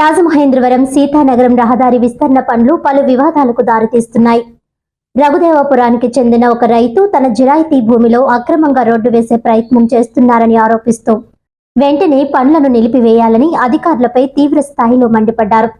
రాజమహేంద్రవరం సీతానగరం రహదారి విస్తరణ పనులు పలు వివాదాలకు దారితీస్తున్నాయి. రఘుదేవపురానికి చెందిన ఒక రైతు తన జిరాయితీ భూమిలో అక్రమంగా రోడ్డు వేసే ప్రయత్నం చేస్తున్నారని ఆరోపిస్తూ వెంటనే పనులను నిలిపివేయాలని అధికారులపై తీవ్ర స్థాయిలో మండిపడ్డారు.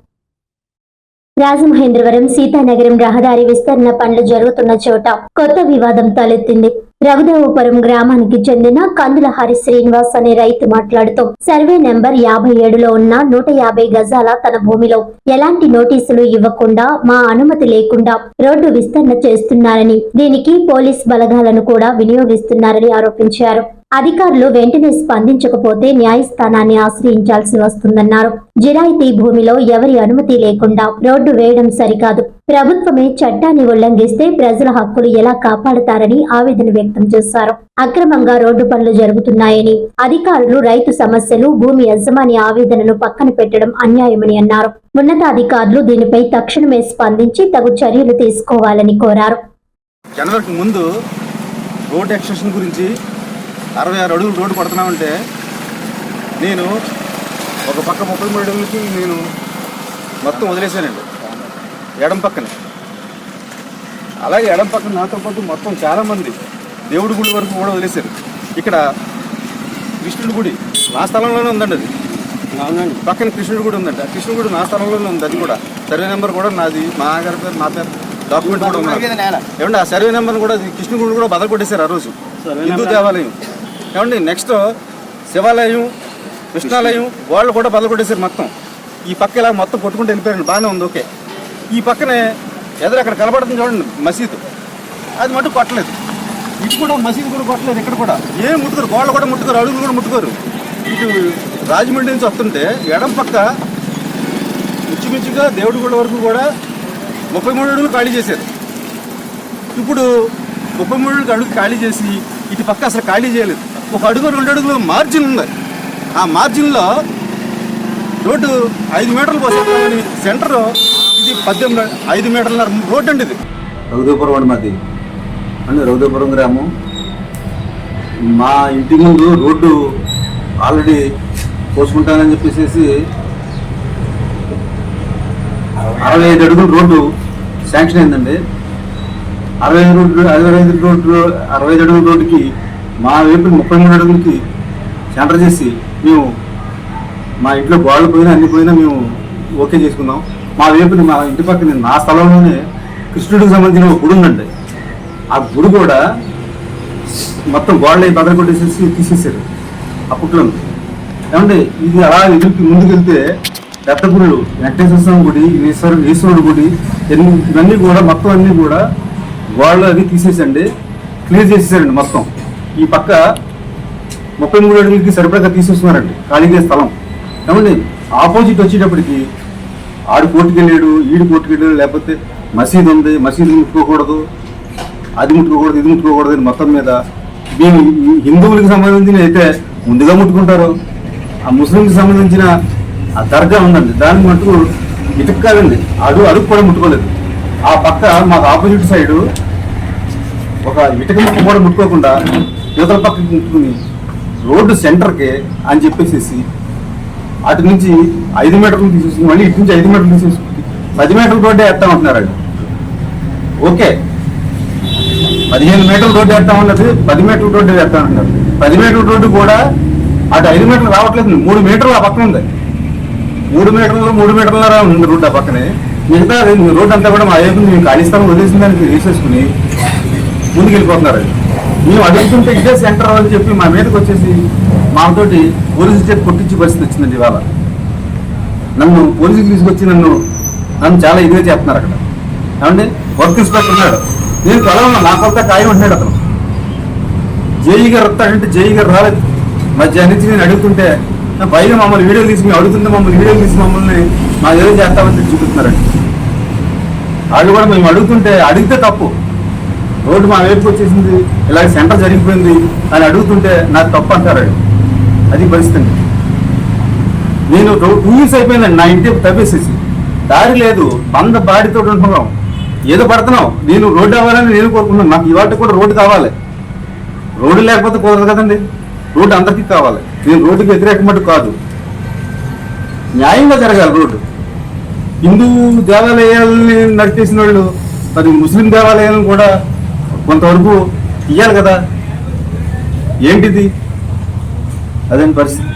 రాజమహేంద్రవరం సీతానగరం రహదారి విస్తరణ పనులు జరుగుతున్న చోట కొత్త వివాదం తలెత్తింది. రఘుదేవపురం గ్రామానికి చెందిన కందుల హరి శ్రీనివాస్ అనే రైతు మాట్లాడుతూ సర్వే నెంబర్ యాభై ఏడులో ఉన్న నూట యాభై గజాల తన భూమిలో ఎలాంటి నోటీసులు ఇవ్వకుండా మా అనుమతి లేకుండా రోడ్డు విస్తరణ చేస్తున్నారని దీనికి పోలీస్ బలగాలను కూడా వినియోగిస్తున్నారని ఆరోపించారు. అధికారులు వెంటనే స్పందించకపోతే న్యాయస్థానాన్ని ఆశ్రయించాల్సి వస్తుందన్నారు. జిరాయితీ భూమిలో ఎవరి అనుమతి లేకుండా రోడ్డు వేయడం సరికాదు. ప్రభుత్వమే చట్టాన్ని ఉల్లంఘిస్తే ప్రజల హక్కులు ఎలా కాపాడతారని ఆవేదన వ్యక్తం చేశారు. అక్రమంగా రోడ్డు పనులు జరుగుతున్నాయని అధికారులు రైతు సమస్యలు భూమి యజమాని ఆవేదనను పక్కన పెట్టడం అన్యాయమని అన్నారు. ఉన్నతాధికారులు దీనిపై తక్షణమే స్పందించి తగు చర్యలు తీసుకోవాలని కోరారు. జనవరికి ముందు రోడ్ ఎక్స్టెన్షన్ గురించి అరవై ఆరు అడుగులు రోడ్డు పడుతున్నామంటే నేను ఒక పక్క ముప్పై మూడు అడుగులకి నేను మొత్తం వదిలేశానండి. ఎడం పక్కన. అలాగే ఎడం పక్కన నాతో పాటు మొత్తం చాలామంది దేవుడి గుడి వరకు కూడా వదిలేశారు. ఇక్కడ కృష్ణుడి గుడి నా స్థలంలోనే ఉందండి అది. అవునండి. పక్కన కృష్ణుడి గుడి ఉందండి. ఆ కృష్ణుడి గుడి నా స్థలంలోనే ఉంది అది కూడా. సర్వే నెంబర్ కూడా నాది. మా గారి పేరు నా పేరు డాక్యుమెంట్ కూడా ఉంది ఏమండి ఆ సర్వే నెంబర్ కూడా కృష్ణుడి గుడి కూడా బదలు కొట్టేశారు ఆ రోజు. హిందూ దేవాలయం. ఏమండి నెక్స్ట్ శివాలయం కృష్ణాలయం వాళ్ళు కూడా బదలుకొట్టేశారు మొత్తం. ఈ పక్క ఇలా మొత్తం కొట్టుకుంటూ వెళ్ళిపోయారు బాగానే ఉంది ఓకే. ఈ పక్కనే ఎదురు అక్కడ కనబడుతుంది చూడండి మసీదు. అది మటు కొట్టలేదు. ఇటు కూడా మసీదు కూడా కొట్టలేదు ఇక్కడ కూడా. ఏం ముట్టుకోరు గోడలు కూడా ముట్టుకోరు అడుగులు కూడా ముట్టుకోరు. ఇటు రాజమండ్రి నుంచి వస్తుంటే ఎడం పక్క ఇంచుమించుగా దేవుడి గుడి వరకు కూడా ముప్పై మూడు అడుగులు ఖాళీ చేశారు. ఇప్పుడు ముప్పై మూడు అడుగులు అడుగు ఖాళీ చేసి ఇటు పక్క అసలు ఖాళీ చేయలేదు. ఒక అడుగు రెండు అడుగులు మార్జిన్ ఉంది ఆ మార్జిన్లో రోడ్డు ఐదు మీటర్లు పోసేస్తామని సెంటర్ ఇది పద్దెనిమిది ఐదు మీటర్ల రోడ్డు అండి ఇది. రౌదోపురం అండి మాది. అండి రఘుదేవపురం గ్రామం. మా ఇంటి ముందు రోడ్డు ఆల్రెడీ పోసుకుంటానని చెప్పేసి అరవై ఐదు అడుగుల రోడ్డు శాంక్షన్ అయిందండి. అరవై ఐదు రోడ్డు అరవై ఐదు రోడ్డు అరవై ఐదు అడుగుల రోడ్డుకి మా వైపు ముప్పై మూడు అడుగులకి సెంటర్ చేసి మేము మా ఇంట్లో గోడలు పోయినా అన్ని పోయినా మేము ఓకే చేసుకున్నాం. మా వైపుని మా ఇంటి పక్కన నా స్థలంలోనే కృష్ణుడికి సంబంధించిన ఒక గుడి ఉందండి. ఆ గుడి కూడా మొత్తం గోడలు బదలు కొట్టేసేసి తీసేసారు అప్పట్లో ఏమంటే ఇది అలా ఎదురుకి ముందుకెళ్తే వెళ్తే వెంకటేశ్వర స్వామి గుడి ఈశ్వర ఈశ్వరుడు గుడి ఇవన్నీ ఇవన్నీ కూడా మొత్తం అన్నీ కూడా గోడలు అవి తీసేసండి క్లియర్ చేసేసారండి మొత్తం. ఈ పక్క ముప్పై మూడు అడుగులకి సరిపడగా తీసేస్తున్నారండి. ఖాళీగా స్థలం. ఏమండి? ఆపోజిట్ వచ్చేటప్పటికి ఆడు కోర్టుకు వెళ్ళాడు ఈడు కోర్టుకు వెళ్ళాడు లేకపోతే మసీదు ఉంది మసీదు ముట్టుకోకూడదు అది ముట్టుకోకూడదు ఇది ముట్టుకోకూడదు అని మొత్తం మీద దీని హిందువులకు సంబంధించిన అయితే ముందుగా ముట్టుకుంటారు. ఆ ముస్లింకి సంబంధించిన ఆ దర్గా ఉందండి. దాన్ని మటుకు ఇటుకు కాదండి అడుగు అడుగు కూడా ముట్టుకోలేదు. ఆ పక్క మాకు ఆపోజిట్ సైడు ఒక ఇటుక ముక్క కూడా ముట్టుకోకుండా యువతల పక్కకి ముట్టుకుని రోడ్డు సెంటర్కి అని చెప్పేసి అటు నుంచి ఐదు మీటర్లు తీసేసి మళ్ళీ ఇటు నుంచి ఐదు మీటర్లు తీసేసుకుని పది మీటర్ల రోడ్డే వేస్తామంటున్నారు ఓకే. పదిహేను మీటర్ల రోడ్డు వేస్తామన్నది పది మీటర్ల రోడ్డు వేస్తామంటున్నారు పది మీటర్ల రోడ్డు కూడా అటు ఐదు మీటర్లు రావట్లేదు. మూడు మీటర్లు ఆ పక్కన ఉంది. మూడు మీటర్లు మూడు మీటర్ల ఉంది రోడ్డు ఆ పక్కనే. మిగతా రోడ్డు అంతా కూడా మా వైపు మేము ఖాళీ స్థలం వదిలేసిందని తీసేసుకుని వేసేసుకుని ముందుకెళ్ళిపోతున్నారు. మేము అడుగుతుంటే ఇదే సెంటర్ అని చెప్పి మా మీదకి వచ్చేసి మాతోటి పోలీసు చేతి కొట్టించి పరిస్థితి వచ్చిందండి ఇవాళ. నన్ను పోలీసుకి తీసుకొచ్చి నన్ను నన్ను చాలా ఇదిగా చేస్తున్నారు అక్కడ. ఏమండి? వర్క్ ఇన్స్పెక్టర్ ఉన్నాడు. నేను కలవను నా కొత్త ఖాయం ఉంటున్నాడు అతను. జేఈ గారు వస్తాడంటే జేఈ గారు రాలేదు. మధ్యాహ్నం నుంచి నేను అడుగుతుంటే పైగా మమ్మల్ని వీడియో తీసి మేము అడుగుతుంటే మమ్మల్ని వీడియో తీసి మమ్మల్ని మా ఏదో చేస్తామని చూపిస్తున్నారండి. వాళ్ళు కూడా మేము అడుగుతుంటే అడిగితే తప్పు. రోడ్డు మా వైపుకి వచ్చేసింది. ఇలాగ సెంటర్ జరిగిపోయింది. అని అడుగుతుంటే నాకు తప్పు అంటారు అది పరిస్థితి. అండి. నేను టూ ఇయర్స్ అయిపోయిందండి. నా ఇంటి తప్పేసేసి. దారి లేదు. బంద బాడితో ఉంటున్నాం. ఏదో పడుతున్నాం. నేను రోడ్డు అవ్వాలని నేను కోరుకుంటున్నాను. నాకు ఇవాళ కూడా రోడ్డు కావాలి. రోడ్డు లేకపోతే కుదరదు కదండి. రోడ్డు అందరికీ కావాలి. నేను రోడ్డుకి వ్యతిరేకమట్టు కాదు. న్యాయంగా జరగాలి రోడ్డు. హిందూ దేవాలయాలని నడిపేసిన వాళ్ళు మరి ముస్లిం దేవాలయాలను కూడా కొంతవరకు ఇయ్యాలి కదా. ఏంటిది? అదే పరిస్థితి?